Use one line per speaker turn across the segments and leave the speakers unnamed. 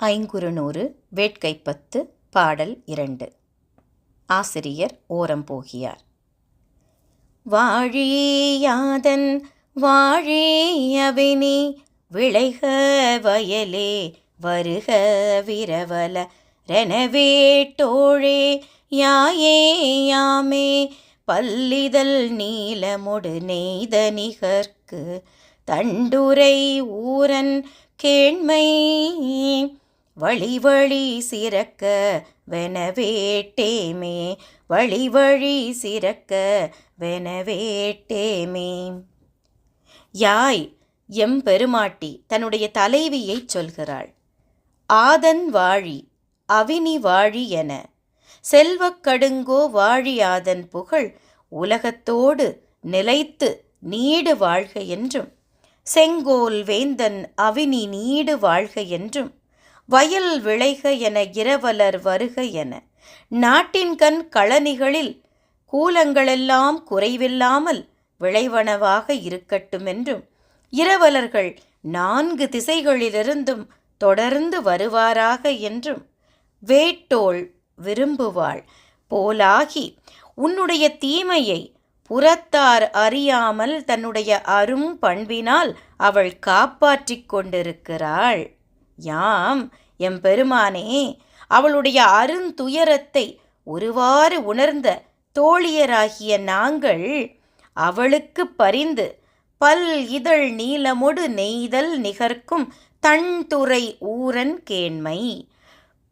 ஐங்குறுநூறு வேட்கைப்பத்து பாடல் இரண்டு. ஆசிரியர் ஓரம் போகியார். வாழியாதன் வாழியவினி விளைக வயலே வருக விரவல ரெனவேட்டோழே யாயே யாமே பல்லிதழ் நீலமொடு நெய்த நிகர்க்கு தண்டுரை ஊரன் கேண்மை வழி வழி சிறக்க வெனவேட்டேமே வழி வழி சிறக்க வெனவேட்டேமே. யாய் எம்பெருமாட்டி தன்னுடைய தலைவியைச் சொல்கிறாள். ஆதன் வாழி அவினி வாழி என செல்வக் கடுங்கோ வாழியாதன் புகழ் உலகத்தோடு நிலைத்து நீடு வாழ்க என்றும் செங்கோல் வேந்தன் அவினி நீடு வாழ்க என்றும் வயல் விளைக என இரவலர் வருக என. நாட்டின்கண் களனிகளில் கூலங்களெல்லாம் குறைவில்லாமல் விளைவனவாக இருக்கட்டுமென்றும் இரவலர்கள் நான்கு திசைகளிலிருந்தும் தொடர்ந்து வருவாராக என்றும் வேட்டோள் விரும்புவாள். போலாகி உன்னுடைய தீமையை புறத்தார் அறியாமல் தன்னுடைய அரும் பண்பினால் அவள் காப்பாற்றிக் கொண்டிருக்கிறாள். யாம் எம்பெருமானே அவளுடைய அருந்துயரத்தை ஒருவாறு உணர்ந்த தோழியராகிய நாங்கள் அவளுக்கு பரிந்து பல் இதழ் நீலமொடு நெய்தல் நிகர்க்கும் தன்துறை ஊரன் கேண்மை.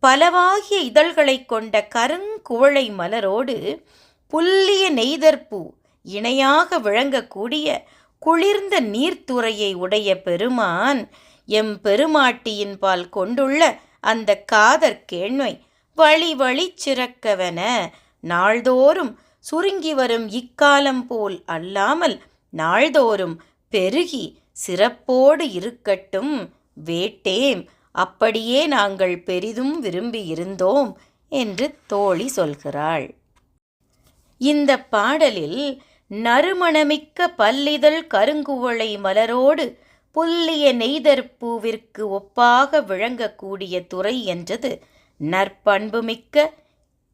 பலவாகிய இதழ்களைக் கொண்ட கருங்குவளை மலரோடு புல்லிய நெய்தற்பூ இணையாக விளங்கக்கூடிய குளிர்ந்த நீர்த்துறையை உடைய பெருமான் எம் பெருமாட்டியின் பால் கொண்டுள்ள அந்த காதற் கேண்மை வழி வழி சிறக்கவென நாள்தோறும் சுருங்கி வரும் இக்காலம் போல் அல்லாமல் நாள்தோறும் பெருகி சிறப்போடு இருக்கட்டும். வேட்டேம் அப்படியே நாங்கள் பெரிதும் விரும்பி இருந்தோம் என்று தோழி சொல்கிறாள். இந்த பாடலில் நறுமணமிக்க பல்லிதழ் கருங்குவளை மலரோடு புல்லிய நெய்தற்பூவிற்கு ஒப்பாக விளங்கக்கூடிய துறை என்றது. நற்பண்புமிக்க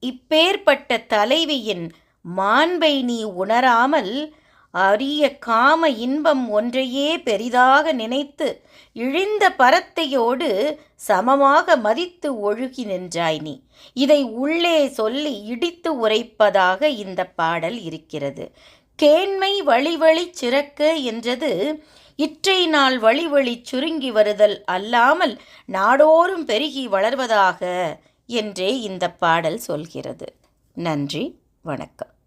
இப்பேற்பட்ட தலைவியின் மாண்பை நீ உணராமல் அரிய காம இன்பம் ஒன்றையே பெரிதாக நினைத்து இழிந்த பரத்தையோடு சமமாக மதித்து ஒழுகி நின்றாய் நீ. இதை உள்ளே சொல்லி இடித்து உரைப்பதாக இந்த பாடல் இருக்கிறது. கேண்மை வழி சிறக்க என்றது இற்றை நாள் வழி வழி சுருங்கி வருதல் அல்லாமல் நாடோறும் பெருகி வளர்வதாக என்றே இந்த பாடல் சொல்கிறது. நன்றி வணக்கம்.